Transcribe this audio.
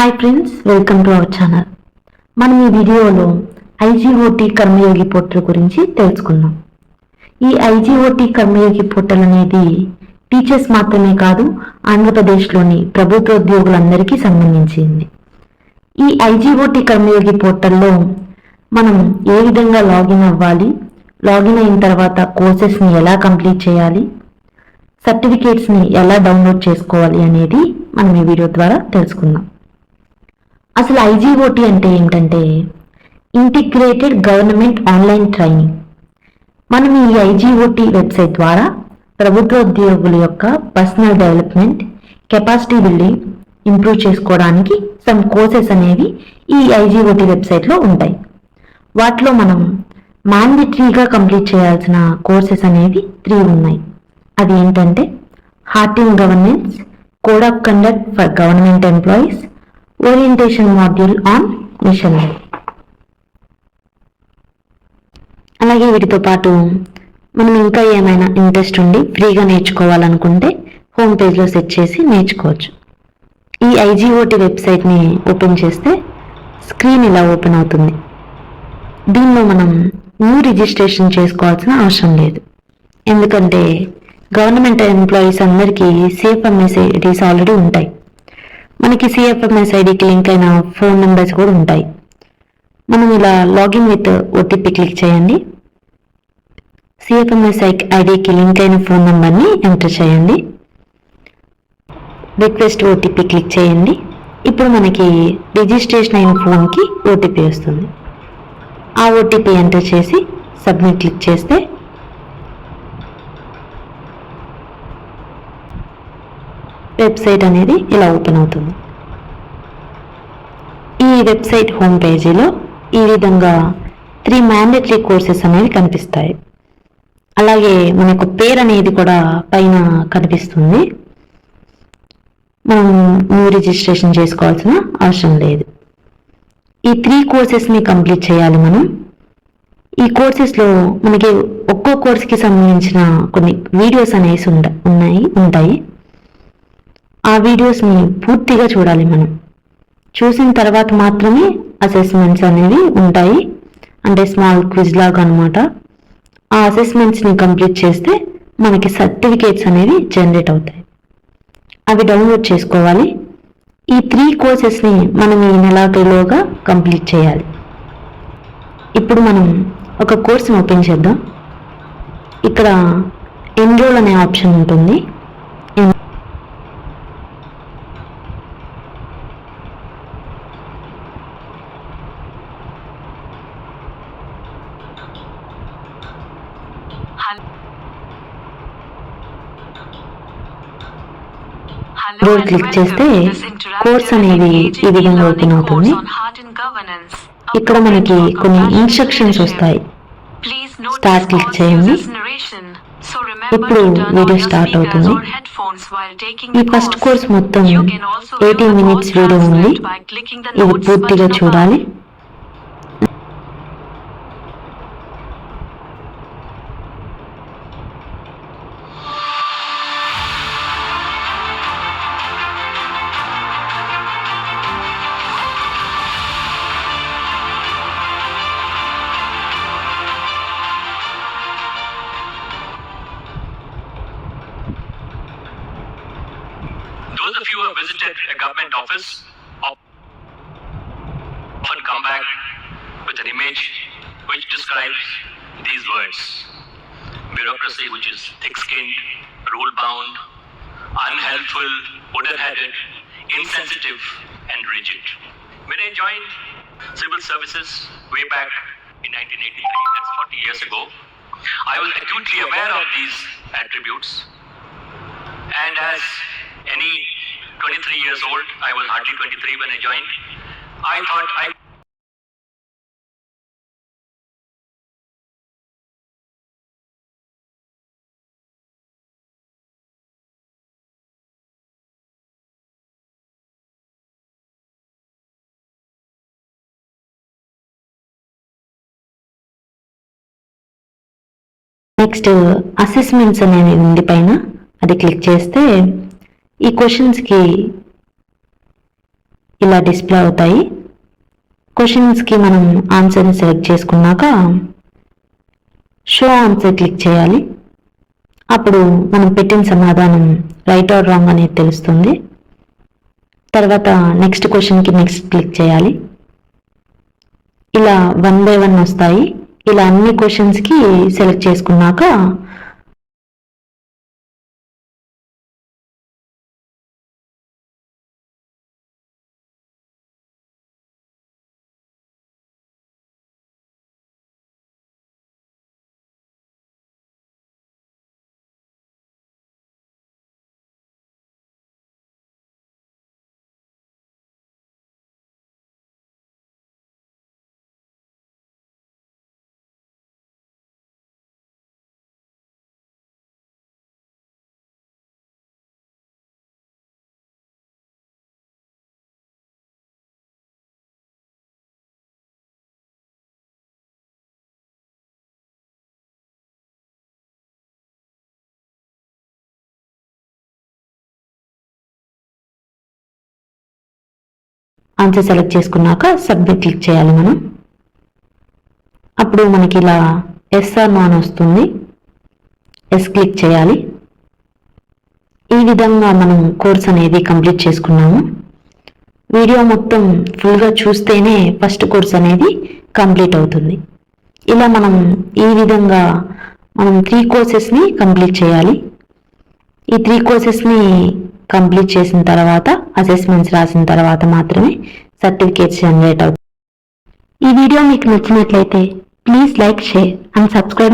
Hi friends welcome to our channel మనం ఈ వీడియోలో ఐజీఓటీ కర్మయోగి పోర్టల్ గురించి తెలుసుకుందాం. ఈ ఐజీఓటి కర్మయోగి పోర్టల్ అనేది టీచర్స్ మాత్రమే కాదు ఆంధ్రప్రదేశ్లోని ప్రభుత్వ ఉద్యోగులందరికీ సంబంధించింది. ఈ ఐజీఓటి కర్మయోగి పోర్టల్లో మనం ఏ విధంగా లాగిన్ అవ్వాలి లాగిన్ అయిన తర్వాత కోర్సెస్ని ఎలా కంప్లీట్ చేయాలి సర్టిఫికేట్స్ని ఎలా డౌన్లోడ్ చేసుకోవాలి అనేది మనం ఈ వీడియో ద్వారా తెలుసుకుందాం. అసలు ఐజీఓటీ అంటే ఏంటంటే ఇంటిగ్రేటెడ్ గవర్నమెంట్ ఆన్లైన్ ట్రైనింగ్. మనం ఈ ఐజీఓటీ వెబ్సైట్ ద్వారా ప్రభుత్వ ఉద్యోగుల యొక్క personal development capacity building improve చేసుకోవడానికి సమ్ కోర్సెస్ అనేవి ఈ ఐజీఓటీ వెబ్సైట్లో ఉంటాయి. వాటిలో మనం మ్యాండేటరీగా కంప్లీట్ చేయాల్సిన కోర్సెస్ అనేవి త్రీ ఉన్నాయి. అది ఏంటంటే heart in governance code of conduct for government employees orientation module on machinery అలాగే వీటితో పాటు మనం ఇంకా ఏమైనా ఇంట్రెస్ట్ ఉండి ఫ్రీగా నేర్చుకోవాలనుకుంటే హోమ్ పేజ్లో సెట్ చేసి నేర్చుకోవచ్చు. ఈ ఐజీఓటి వెబ్సైట్ని ఓపెన్ చేస్తే స్క్రీన్ ఇలా ఓపెన్ అవుతుంది. దీనిలో మనం న్యూ రిజిస్ట్రేషన్ చేసుకోవాల్సిన అవసరం లేదు. ఎందుకంటే గవర్నమెంట్ ఎంప్లాయీస్ అందరికీ సేఫ్ ఐడీస్ ఆల్రెడీ ఉంటాయి. మనకి సిఎఫ్ఎంఎస్ ఐడికి లింక్ అయిన ఫోన్ నెంబర్స్ కూడా ఉంటాయి. మనం ఇలా లాగిన్ విత్ ఓటీపీ క్లిక్ చేయండి. సిఎఫ్ఎంఎస్ ఐడికి లింక్ అయిన ఫోన్ నెంబర్ని ఎంటర్ చేయండి. రిక్వెస్ట్ ఓటీపీ క్లిక్ చేయండి. ఇప్పుడు మనకి రిజిస్ట్రేషన్ అయిన ఫోన్కి ఓటీపీ వస్తుంది. ఆ ఓటీపీ ఎంటర్ చేసి సబ్మిట్ క్లిక్ చేస్తే వెబ్సైట్ అనేది ఇలా ఓపెన్ అవుతుంది. ఈ వెబ్సైట్ హోమ్ పేజీలో ఈ విధంగా త్రీ మ్యాండేటరీ కోర్సెస్ అనేవి కనిపిస్తాయి. అలాగే మనకు పేరు అనేది కూడా పైన కనిపిస్తుంది. మనం న్యూ రిజిస్ట్రేషన్ చేసుకోవాల్సిన అవసరం లేదు. ఈ త్రీ కోర్సెస్ని కంప్లీట్ చేయాలి మనం. ఈ కోర్సెస్లో మనకి ఒక్కో కోర్స్కి సంబంధించిన కొన్ని వీడియోస్ అనేసి ఉండ ఉన్నాయి ఉంటాయి. ఆ వీడియోస్ని పూర్తిగా చూడాలి మనం. చూసిన తర్వాత మాత్రమే అసెస్మెంట్స్ అనేవి ఉంటాయి. అంటే స్మాల్ క్విజ్ లాగా అనమాట ఆ అసెస్మెంట్స్ని కంప్లీట్ చేస్తే మనకి సర్టిఫికేట్స్ అనేవి జనరేట్ అవుతాయి. అవి డౌన్లోడ్ చేసుకోవాలి. ఈ త్రీ కోర్సెస్ని మనం ఈ నెలాఖరులోగా కంప్లీట్ చేయాలి. ఇప్పుడు మనం ఒక కోర్స్ని ఓపెన్ చేద్దాం. ఇక్కడ ఎన్రోల్ అనే ఆప్షన్ ఉంటుంది. రోల్ క్లిక్ చేస్తే కోర్స్ అనేది ఈ విధంగా ఓపెన్ అవుతుంది. ఇక్కడ మనకి కొన్ని ఇన్స్ట్రక్షన్స్ వస్తాయి. స్టార్ట్ క్లిక్ చేయండి. ఇప్పుడు వీడియో స్టార్ట్ అవుతుంది. ఈ ఫస్ట్ కోర్స్ మొత్తం ఎయిటీన్ మినిట్స్ వీడియో ఉంది. ఇది పూర్తిగా చూడాలి. You have visited a government office often come back with an image which describes these words bureaucracy, which is thick skinned, rule bound, unhelpful, wooden headed, insensitive, and rigid. When I joined civil services way back in 1983, that's 40 years ago, I was acutely aware of these attributes and as any 23 years old, I was hardly 23 when I joined, I thought I next assessments అనేవి ఉంది పైన అది click చేస్తే ఈ క్వశ్చన్స్కి ఇలా display అవుతాయి. క్వశ్చన్స్కి మనం ఆన్సర్ని సెలెక్ట్ చేసుకున్నాక షో ఆన్సర్ క్లిక్ చేయాలి. అప్పుడు మనం పెట్టిన సమాధానం రైట్ ఆర్ రాంగ్ అనేది తెలుస్తుంది. తర్వాత నెక్స్ట్ క్వశ్చన్కి నెక్స్ట్ క్లిక్ చేయాలి. ఇలా వన్ బై వన్ వస్తాయి. ఇలా అన్ని క్వశ్చన్స్కి సెలెక్ట్ చేసుకున్నాక ఆన్సర్ సెలెక్ట్ చేసుకున్నాక సబ్మిట్ క్లిక్ చేయాలి మనం. అప్పుడు మనకి ఇలా ఎస్ఆర్ నాన్ వస్తుంది. ఎస్ క్లిక్ చేయాలి. ఈ విధంగా మనం కోర్స్ అనేది కంప్లీట్ చేసుకున్నాము. వీడియో మొత్తం ఫుల్గా చూస్తేనే ఫస్ట్ కోర్స్ అనేది కంప్లీట్ అవుతుంది. ఇలా మనం ఈ విధంగా మనం త్రీ కోర్సెస్ని కంప్లీట్ చేయాలి. ఈ త్రీ కోర్సెస్ని కంప్లీట్ చేసిన తర్వాత అసెస్మెంట్స్ రాసిన తర్వాత మాత్రమే సర్టిఫికేట్స్ జనరేట్ అవుతాయి. ఈ వీడియో మీకు నచ్చినట్లయితే please like share and subscribe